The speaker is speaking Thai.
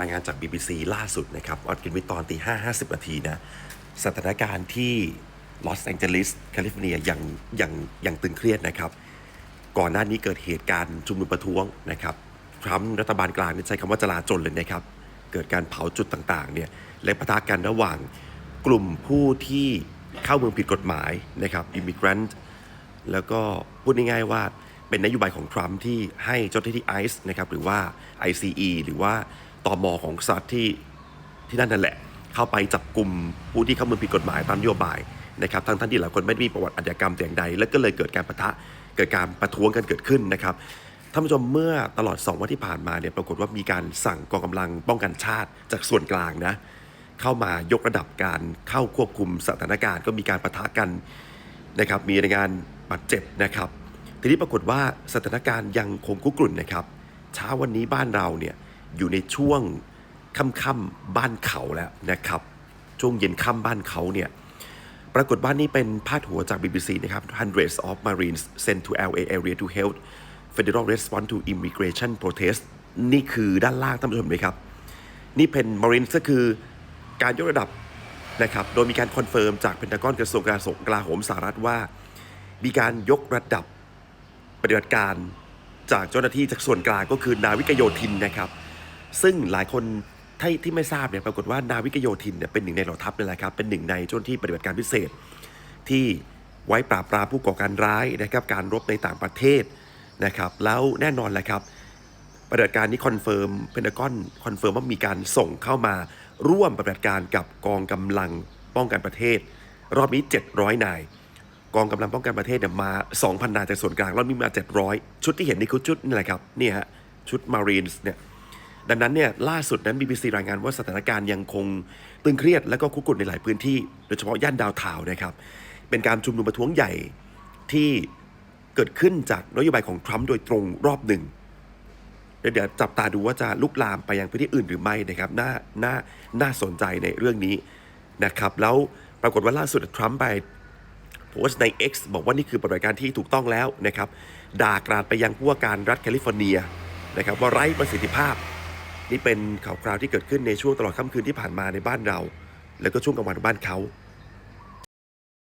รายงานจาก BBC ล่าสุดนะครับออดกินวิตอนตี5 50นาทีนะ สถานการณ์ที่ลอสแองเจลิสแคลิฟอร์เนียยังยังยังตึงเครียดนะครับ ก่อนหน้านี้เกิดเหตุการณ์ชุมนุมประท้วงนะครับทรัมป์รัฐบาลกลางใช้คำว่าจลาจลเลยนะครับ เกิดการเผาจุดต่างๆเนี่ยและปะทะกันระหว่างกลุ่มผู้ที่เข้าเมืองผิดกฎหมายนะครับอิมิเกรนต์แล้วก็พูดง่ายๆว่าเป็นนโยบายของทรัมป์ที่ให้เจ้าหน้าที่ไอซ์นะครับหรือว่า ICE หรือว่า ตอมอของสหรัฐที่ที่นั่นนั่นแหละ เข้าไปจับกลุ่มผู้ที่เข้ามือผิดกฎหมายตามนโยบายนะครับทั้งท่านที่หลายคนไม่ได้มีประวัติอาชญากรรมแต่อย่างใด แล้วก็เลยเกิดการประทะเกิดการประท้วงกันเกิดขึ้นนะครับท่านผู้ชมเมื่อตลอด 2 วันที่ผ่านมาเนี่ยปรากฏว่ามีการสั่งกองกำลังป้องกันชาติจากส่วนกลางนะเข้ามายกระดับการเข้าควบคุมสถานการณ์ก็มีการประทะกันนะครับมีรายงานบาดเจ็บนะครับ ทีนี้ปรากฏว่าสถานการณ์ยังคงคุกรุ่นนะครับ เช้าวันนี้บ้านเราเนี่ย อยู่ในช่วงค่ำๆบ้านเขาแล้วนะครับ ช่วงเย็นค่ำบ้านเขาเนี่ยปรากฏว่านี่เป็นพาดหัวจาก BBC นะครับ hundreds of Marines sent to LA area to help federal response to immigration protest นี่คือด้านล่างท่านผู้ชมเลยครับ นี่เป็น Marines ก็คือการยกระดับนะครับ โดยมีการคอนเฟิร์มจากเพนทากอนกระทรวงการกลาโหมสหรัฐว่า มีการยกระดับปฏิบัติการจากเจ้าหน้าที่จากส่วนกลางก็คือนาวิกโยธินนะครับ ซึ่งหลายคนที่ที่ไม่ทราบเนี่ยปรากฏว่านาวิกโยธินเนี่ยเป็นหนึ่งในเหล่าทัพนี่แหละครับ เป็นหนึ่งในเจ้าหน้าที่ปฏิบัติการพิเศษ ที่ไว้ปราบปรามผู้ก่อการร้ายนะครับการรบในต่างประเทศนะครับแล้วแน่นอนแหละครับปฏิบัติการนี้คอนเฟิร์มเพนทากอนคอนเฟิร์มว่ามีการส่งเข้ามาร่วมปฏิบัติการกับกองกำลังป้องกันประเทศ รอบนี้ 700 นาย กองกำลังป้องกันประเทศเนี่ยมา 2,000 นายจากส่วนกลางรอบนี้มา 700 ชุดที่เห็นนี่คือชุดนี่แหละครับเนี่ยฮะชุด Marines เนี่ย ดังนั้นเนี่ยล่าสุดนั้น BBC รายงานว่าสถานการณ์ยังคงตึงเครียดและก็คุกรุ่นในหลายพื้นที่ โดยเฉพาะย่านดาวน์ทาวนะครับเป็นการชุมนุมประท้วงใหญ่ที่เกิดขึ้นจากนโยบายของทรัมป์โดยตรงรอบหนึ่งเดี๋ยวเดี๋ยวจับตาดูว่าจะลุกลามไปยังพื้นที่อื่นหรือไม่นะครับน่าน่าน่าสนใจในเรื่องนี้นะครับแล้วปรากฏว่าล่าสุดทรัมป์ไปโพสต์ใน X บอกว่านี่คือปฏิบัติการที่ถูกต้องแล้วนะครับด่ากราดไปยังผู้ว่าการรัฐแคลิฟอร์เนียนะครับว่าไร้ประสิทธิภาพ นี่เป็นข่าวคราวที่เกิดขึ้นในช่วงตลอดค่ำคืนที่ผ่านมาในบ้านเรา แล้วก็ช่วงกลางวันบ้านเขา